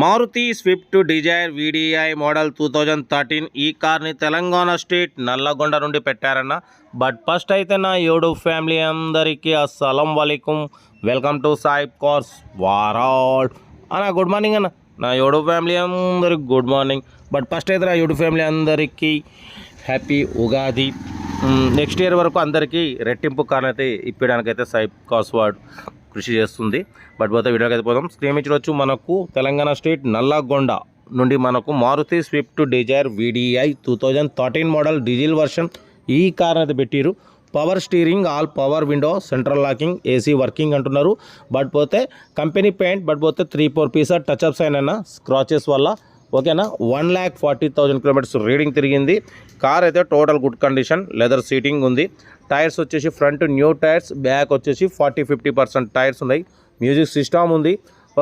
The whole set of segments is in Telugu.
Maruti Swift Dzire VDI model two thousand thirteen ఈ కార్ని తెలంగాణ స్టేట్ నల్లగొండ నుండి పెట్టారన్న. బట్ ఫస్ట్ అయితే నా ఏడు ఫ్యామిలీ అందరికీ అస్సలం వలైకుం. వెల్కమ్ టు సాయిబ్ కార్స్ వారాల్. అన్న గుడ్ మార్నింగ్ అన్న. నా ఏడు ఫ్యామిలీ అందరికి గుడ్ మార్నింగ్. బట్ ఫస్ట్ అయితే నా ఏడు ఫ్యామిలీ అందరికీ హ్యాపీ ఉగాది. నెక్స్ట్ ఇయర్ వరకు అందరికీ రెట్టింపు కార్ని అయితే ఇప్పడానికైతే సైబ్ కాస్ వార్డ్ కృషి చేస్తుంది. బట్ పోతే వీడియోకి అయితే పోదాం. స్క్రీన్ ఇచ్చి మనకు తెలంగాణ స్టేట్ నల్లగొండ నుండి మనకు Maruti Swift Dzire VDI two thousand thirteen model diesel version ఈ కార్ అయితే పెట్టిరు power steering all power window central locking AC working అంటున్నారు. బట్ పోతే కంపెనీ పెయింట్ బట్ పోతే three four pieces touch ups అయినా స్క్రాచెస్ వల్ల ఓకేనా? One lakh forty thousand kilometres reading తిరిగింది. కార్ అయితే total good condition leather seating ఉంది. టైర్స్ వచ్చేసి ఫ్రంట్ న్యూ టైర్స్ బ్యాక్ వచ్చేసి ఫార్టీ ఫిఫ్టీ పర్సెంట్ టైర్స్ ఉన్నాయి. మ్యూజిక్ సిస్టమ్ ఉంది.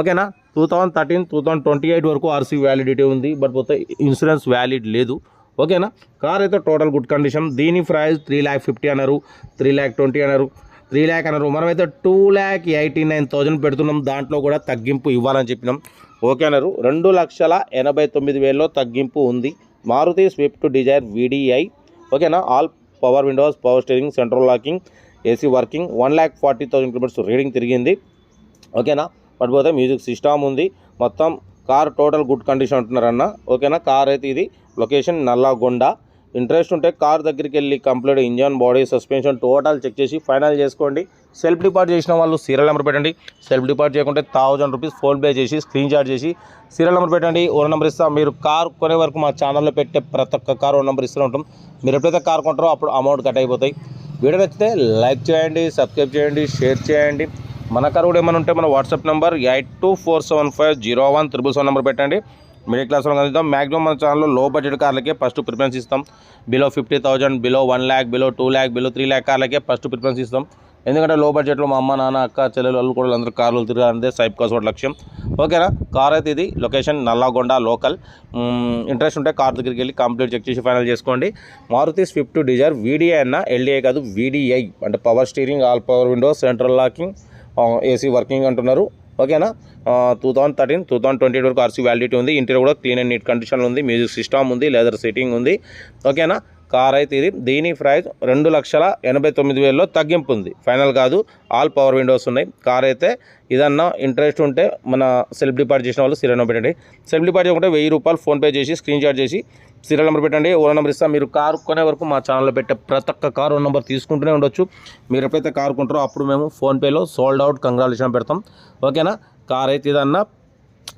ఓకేనా? Two thousand thirteen two thousand twenty eight వరకు ఆర్సీ వ్యాలిడిటీ ఉంది. బట్ పోతే ఇన్సూరెన్స్ వ్యాలిడ్ లేదు. ఓకేనా? కార్ అయితే టోటల్ గుడ్ కండిషన్. దీని ప్రైస్ త్రీ ల్యాక్ ఫిఫ్టీ అన్నారు. త్రీ ల్యాక్ ట్వంటీ అన్నారు. త్రీ ల్యాక్ అన్నారు. మనమైతే two lakh eighty nine thousand పెడుతున్నాం. దాంట్లో కూడా తగ్గింపు ఇవ్వాలని చెప్పినాం. ఓకే అన్నారు. రెండు లక్షల ఎనభై తొమ్మిది వేలలో తగ్గింపు ఉంది. Maruti Swift Dzire VDI. ఓకేనా all power windows power steering central locking AC working one lakh forty thousand kilometres reading తిరిగింది. ఓకేనా పడిపోతే మ్యూజిక్ సిస్టమ్ ఉంది. మొత్తం కార్ టోటల్ గుడ్ కండిషన్ అంటున్నారన్న ఓకేనా కార్ అయితే ఇది లొకేషన్ నల్లగొండ. ఇంట్రెస్ట్ ఉంటే కార్ దగ్గరికి వెళ్ళి complete engine body suspension total check చేసి ఫైనల్ చేసుకోండి. సెల్ఫ్ డిపార్ట్ చేసిన వాళ్ళు సీరియల్ నెంబర్ పెట్టండి. సెల్ఫ్ డిపార్ట్ చేయకుంటే థౌజండ్ రూపీస్ ఫోన్పే చేసి స్క్రీన్ షాట్ చేసి సీరియల్ నెంబర్ పెట్టండి. ఓన్ నెంబర్ ఇస్తాం. మీరు కార్ కొనే వరకు మా ఛానల్లో పెట్టే ప్రతి ఒక్క కార్ ఓన్ నెంబర్ ఇస్తూనే ఉంటాం. మీరు ఎప్పుడైతే కార్ కొంటారో అప్పుడు అమౌంట్ కట్ అయిపోతాయి. వీడియో నచ్చితే లైక్ చేయండి సబ్స్క్రైబ్ చేయండి షేర్ చేయండి. మన కార్ కూడా ఏమైనా ఉంటే మన WhatsApp number eight two four seven five zero one triple seven number పెట్టండి. మిడిల్ క్లాస్ వాళ్ళకి అందిద్దాం మాక్సిమం మన ఛానల్లో లో బడ్జెట్ కార్లకే ఫస్ట్ ప్రిఫరెన్స్ ఇస్తాం. Below fifty thousand below one lakh below two lakh below three lakh కార్లకే first preference ఇస్తాం. ఎందుకంటే లో బడ్జెట్లో మా అమ్మ నాన్న అక్క చెల్లెలు వాళ్ళు కూడా అందరూ కార్లు తిరగాలంటే సైబ్ కాస్ ఒకటి లక్ష్యం. ఓకేనా కార్ అయితే ఇది. లొకేషన్ నల్లగొండ లోకల్ ఇంట్రెస్ట్ ఉంటే కార్ దగ్గరికి వెళ్ళి కంప్లీట్ చెక్ చేసి ఫైనల్ చేసుకోండి. మారుతి స్విఫ్ట్ డిజైర్ వీడిఐ అన్న ఎల్డిఐ కాదు వీడిఐ అంటే power steering all power windows central locking AC working అంటున్నారు. ఓకేనా? Two thousand thirteen two thousand twenty వరకు ఆర్సీ వ్యాలిడిటీ ఉంది. ఇంటీరియర్ కూడా క్లీన్ అండ్ నీట్ కండిషన్లో ఉంది. మ్యూజిక్ సిస్టమ్ ఉంది. లెదర్ సీటింగ్ ఉంది. ఓకేనా? కార్ అయితే ఇది. దీని ప్రైస్ రెండు లక్షల ఎనభై తొమ్మిది వేలలో తగ్గింపు ఉంది ఫైనల్ కాదు. ఆల్ పవర్ విండోస్ ఉన్నాయి. కార్ అయితే ఇదన్నా ఇంట్రెస్ట్ ఉంటే మన సెల్ఫ్ డిపార్ట్ చేసిన వాళ్ళు సీరియల్ నెంబర్ పెట్టండి. సెల్ఫ్ డిపార్ట్ చేయకుంటే వెయ్యి రూపాయలు ఫోన్పే చేసి స్క్రీన్ షాట్ చేసి సీరియల్ నెంబర్ పెట్టండి. ఓనర్ నెంబర్ ఇస్తాం. మీరు కార్ కొనే వరకు మా ఛానల్లో పెట్టే ప్రతి ఒక్క కారు నెంబర్ తీసుకుంటూనే ఉండొచ్చు. మీరు ఎప్పుడైతే కారు కొంటారో అప్పుడు మేము ఫోన్పేలో సోల్డ్ అవుట్ కంగ్రాలేషన్ పెడతాం. ఓకేనా? కార్ అయితే ఇదన్నా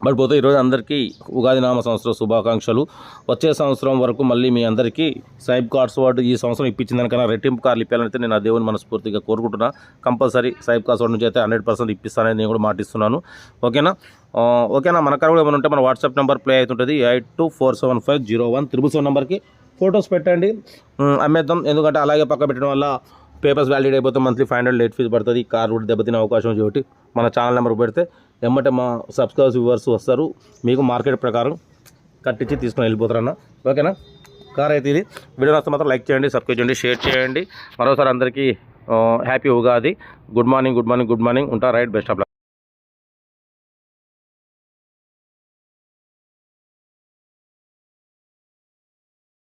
మరి పోతే ఈరోజు అందరికీ ఉగాది నామ సంవత్సరం శుభాకాంక్షలు. వచ్చే సంవత్సరం వరకు మళ్ళీ మీ అందరికీ సైబ్ కార్డ్స్ వార్డు ఈ సంవత్సరం ఇప్పించిన దానికన్నా రెట్టింపు కార్లు ఇప్పాలంటే నేను ఆ దేవుని మనస్ఫూర్తిగా కోరుకుంటున్నా. కంపల్సరీ సైబ్ కార్డ్స్ వార్డు నుంచి అయితే హండ్రెడ్ పర్సెంట్ ఇప్పిస్తానని నేను కూడా మాటిస్తున్నాను. ఓకేనా? ఓకేనా? మన కాడ కూడా ఏమైనా ఉంటే మన వాట్సాప్ నెంబర్ ప్లే అవుతుంటుంది. Eight two four seven five zero one triple seven నెంబర్కి ఫొటోస్ పెట్టండి. అమ్మేద్దాం. ఎందుకంటే అలాగే పక్క పెట్టడం వల్ల పేపర్స్ వ్యాలిడేట్ అయిపోతే monthly five hundred late fee పడుతుంది కార్ కూడా దెబ్బతినే అవకాశం ఉంది మన ఛానల్ నెంబర్ పెడితే ఎమ్మటే మా సబ్స్క్రైబర్స్ వ్యూవర్స్ వస్తారు. మీకు మార్కెట్ ప్రకారం కట్టించి తీసుకొని వెళ్ళిపోతారన్న ఓకేనా? కార్ అయితే ఇది. వీడియో నచ్చితే మాత్రం లైక్ చేయండి సబ్స్క్రైబ్ చేయండి షేర్ చేయండి. మరోసారి అందరికీ happy Ugadi. Good morning good morning good morning. ఉంటా రైట్ బెస్ట్ ఆఫ్